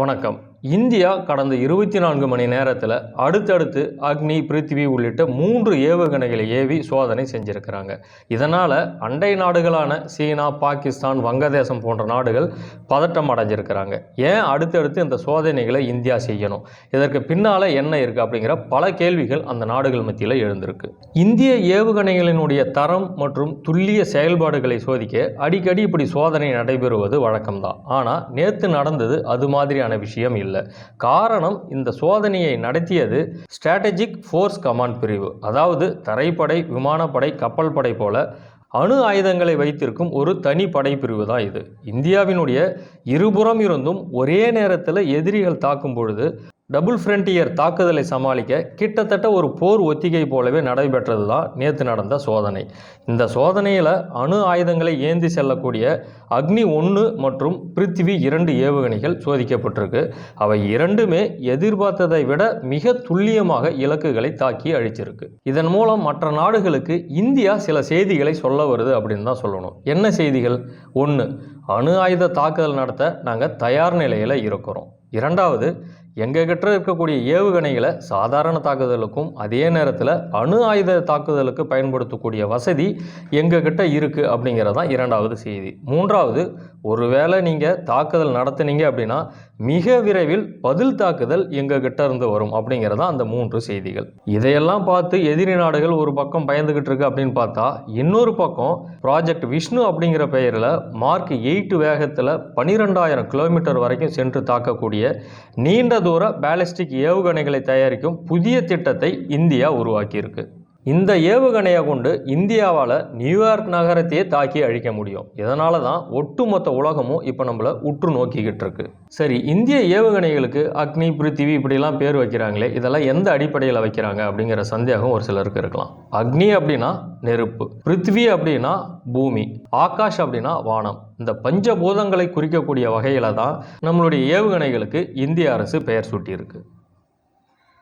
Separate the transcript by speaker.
Speaker 1: வணக்கம். இந்தியா கடந்த இருபத்தி நான்கு மணி நேரத்தில் அடுத்தடுத்து அக்னி பிருத்திவி உள்ளிட்ட மூன்று ஏவுகணைகளை ஏவி சோதனை செஞ்சுருக்கிறாங்க. இதனால் அண்டை நாடுகளான சீனா பாகிஸ்தான் வங்கதேசம் போன்ற நாடுகள் பதட்டம் அடைஞ்சிருக்கிறாங்க. ஏன் அடுத்தடுத்து இந்த சோதனைகளை இந்தியா செய்யணும்? இதற்கு பின்னால் என்ன இருக்குது அப்படிங்கிற பல கேள்விகள் அந்த நாடுகள் மத்தியில் எழுந்திருக்கு. இந்திய ஏவுகணைகளினுடைய தரம் மற்றும் துல்லிய செயல்பாடுகளை சோதிக்க அடிக்கடி இப்படி சோதனை நடைபெறுவது வழக்கம்தான். ஆனால் நேற்று நடந்தது அது மாதிரியான விஷயம் இல்லை. காரணம் இந்த சோதனையை நடத்தியது ஸ்ட்ராட்டஜிக் ஃபோர்ஸ் கமாண்ட் பிரிவு. அதாவது தரைப்படை விமானப்படை கப்பல் படை போல அணு ஆயுதங்களை வைத்திருக்கும் ஒரு தனி படைப்பிரிவு தான் இது. இந்தியாவினுடைய இருபுறம் இருந்தும் ஒரே நேரத்தில் எதிரிகள் தாக்கும் பொழுது டபுள் ஃப்ரண்டியர் தாக்குதலை சமாளிக்க கிட்டத்தட்ட ஒரு போர் ஒத்திகை போலவே நடைபெற்றது தான் நேற்று நடந்த சோதனை. இந்த சோதனையில் அணு ஆயுதங்களை ஏந்தி செல்லக்கூடிய அக்னி ஒன்று மற்றும் பிருத்திவி இரண்டு ஏவுகணைகள் சோதிக்கப்பட்டிருக்கு. அவை இரண்டுமே எதிர்பார்த்ததை விட மிக துல்லியமாக இலக்குகளை தாக்கி அழிச்சிருக்கு. இதன் மூலம் மற்ற நாடுகளுக்கு இந்தியா சில செய்திகளை சொல்ல வருது அப்படின்னு தான் சொல்லணும். என்ன செய்திகள்? ஒன்று அணு ஆயுத தாக்குதல் நடத்த நாங்கள் தயார் நிலையில் இருக்கிறோம். இரண்டாவது எங்ககிட்ட இருக்கக்கூடிய ஏவுகணைகளை சாதாரண தாக்குதலுக்கும் அதே நேரத்தில் அணு ஆயுத தாக்குதலுக்கு பயன்படுத்தக்கூடிய வசதி எங்ககிட்ட இருக்குது அப்படிங்கிறது தான் இரண்டாவது செய்தி. மூன்றாவது ஒருவேளை நீங்கள் தாக்குதல் நடத்துனீங்க அப்படின்னா மிக விரைவில் பதில் தாக்குதல் எங்கள் கிட்ட இருந்து வரும் அப்படிங்கிறதா அந்த மூன்று செய்திகள். இதையெல்லாம் பார்த்து எதிரி நாடுகள் ஒரு பக்கம் பயந்துகிட்டு இருக்கு அப்படின்னு பார்த்தா இன்னொரு பக்கம் ப்ராஜெக்ட் விஷ்ணு அப்படிங்கிற பெயரில் மார்க் எயிட் வேகத்தில் பனிரெண்டாயிரம் கிலோமீட்டர் வரைக்கும் சென்று தாக்கக்கூடிய நீண்ட தூர பேலிஸ்டிக் ஏவுகணைகளை தயாரிக்கும் புதிய திட்டத்தை இந்தியா உருவாக்கியிருக்கு. இந்த ஏவுகணையை கொண்டு இந்தியாவால் நியூயார்க் நகரத்தையே தாக்கி அழிக்க முடியும். இதனால தான் ஒட்டுமொத்த உலகமும் இப்போ நம்மளை உற்று நோக்கிக்கிட்டு இருக்கு. சரி இந்திய ஏவுகணைகளுக்கு அக்னி பிருத்திவி இப்படிலாம் பேர் வைக்கிறாங்களே இதெல்லாம் எந்த அடிப்படையில் வைக்கிறாங்க அப்படிங்கிற சந்தேகம் ஒரு சிலருக்கு இருக்கலாம். அக்னி அப்படின்னா நெருப்பு பிருத்திவி அப்படின்னா பூமி ஆகாஷ் அப்படின்னா வானம். இந்த பஞ்சபூதங்களை குறிக்கக்கூடிய வகையில் தான் நம்மளுடைய ஏவுகணைகளுக்கு இந்திய அரசு பெயர் சூட்டியிருக்கு.